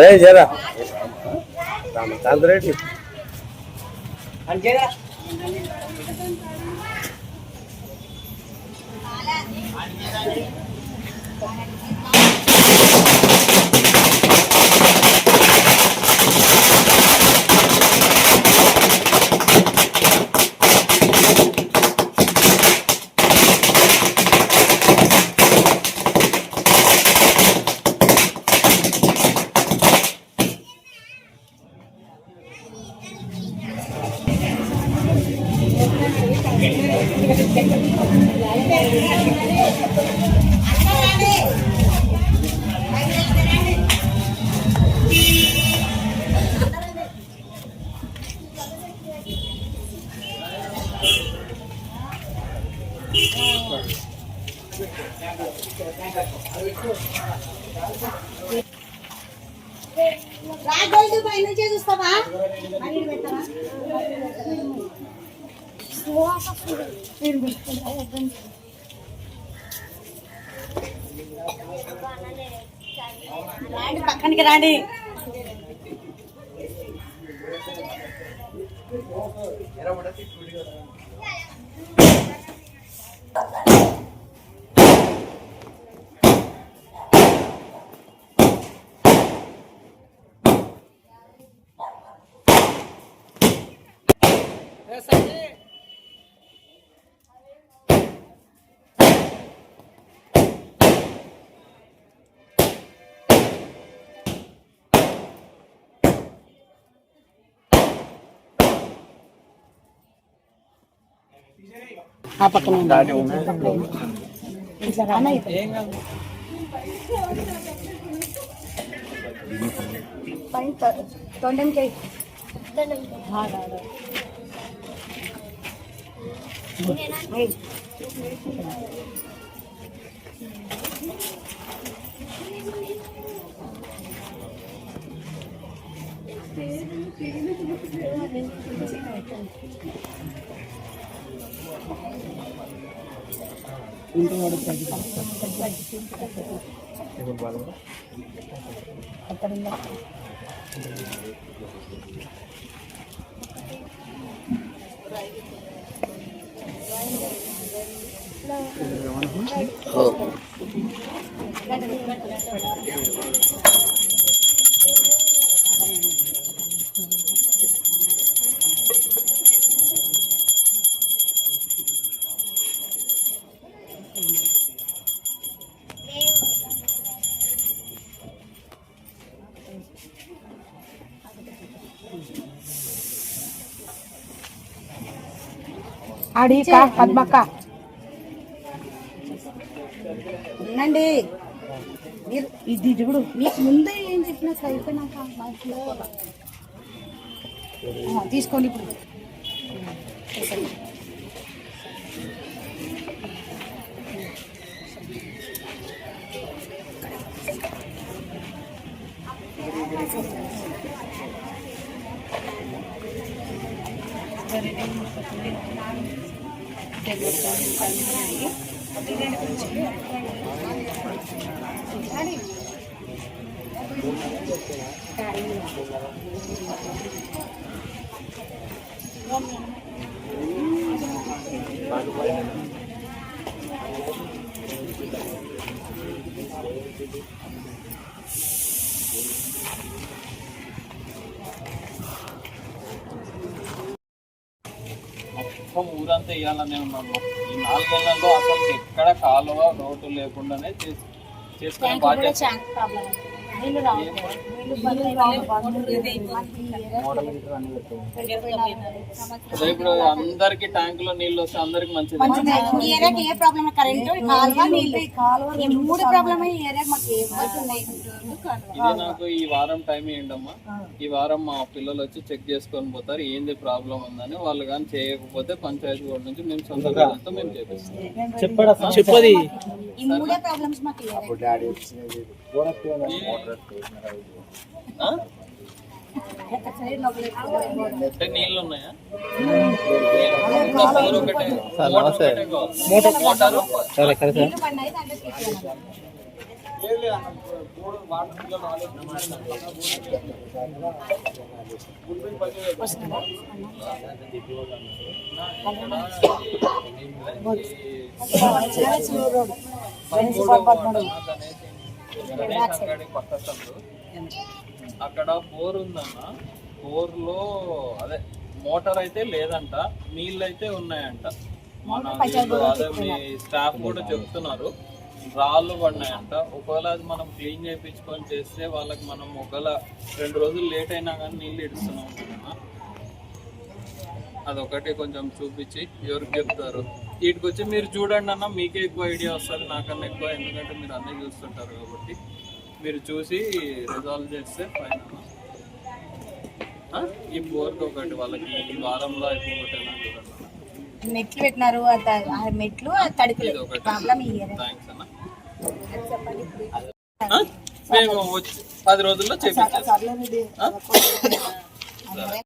ఏ జరా రామచంద్రెడ్డి రాగోల్డ్ పైన నుంచే చూస్తావా? అని పెట్టవా రాండి పక్కనికి రాండి ఆ పక్కన ఇట్లా రానా పైన తొండం చేయి Untung ada pagi. Oh. అడిక Padmakka ఉండండి. మీరు ఇది చూడు. మీకు ముందే ఏం చెప్పినా అయిపోయినాక ಸರಿಯಾಗಿ ಮಾಡ್ಕೊತೀವಿ ಕಮ್ಮಿಯಾಗಿ ಬಿರಿಯಾನಿ ಕುಂಚಿಗೆ Thank you. మొత్తం ఊరంతా వేయాలని ఉన్నాము ఈ నాలుగేళ్ళలో అసలు ఎక్కడ కాలువ రోడ్డు లేకుండానే చేసి చేసుకునే బాధ్యత. ఇప్పుడు అందరికి ట్యాంకులో నీళ్ళు వస్తే అందరికి మంచిది. ఏరియాకి ఏ ప్రాబ్లమ్? కరెంట్ కాలువ నీళ్ళు. ఈ మూడు ఇది నాకు ఈ వారం టైం ఇవ్వండమ్మా ఈ వారం మా పిల్లలు వచ్చి చెక్ చేసుకొని పోతారు. ఏంది ప్రాబ్లం ఉందని వాళ్ళు కానీ చేయకపోతే పంచాయతీ బోర్డు నుంచి మేము సొంత ఖర్చుతో మేము చేపిస్తాం. చెప్పది. ఈ మూడే ప్రాబ్లమ్స్ మాకు ఈ ఏరియా డాడీ వచ్చినది ఆ? అంటే నీళ్ళు ఉన్నాయా బోర్ ఒకటే మోటార్ ఒకటే కావాలి. మోటార్ నీళ్ళు పడినాయి అక్కడ బోర్ ఉందన్న. బోర్లో అదే మోటార్ అయితే లేదంట నీళ్ళు అయితే ఉన్నాయంట మన వీళ్ళు అదే మీ స్టాఫ్ కూడా చెప్తున్నారు. రాళ్ళు పడినాయంట. ఒకవేళ అది మనం క్లీన్ చేయించుకొని చేస్తే వాళ్ళకి మనం ఒకవేళ రెండు రోజులు లేట్ అయినా కానీ నీళ్ళు ఇడుస్తున్నాం. అదొకటి కొంచెం చూపించి ఎవరికి చెప్తారు. వీటికి వచ్చి మీరు చూడండి అన్న మీకే ఎక్కువ ఐడియా వస్తుంది నాకన్నా ఎక్కువ ఎందుకంటే మీరు అన్నీ చూస్తుంటారు కాబట్టి. మీరు చూసి రిజాల్వ్ చేస్తే ఫైన్? ఈ బోర్కి ఒకటి వాళ్ళకి ఈ వారంలో చూడండి అన్న. మెట్లు పెట్టినారు మెట్లు ఆ తడుపులు ఇది ఒకటి. ప్రాబ్లం ఇయ్యరే థ్యాంక్స్ అన్న? మేము పది రోజుల్లో? అదే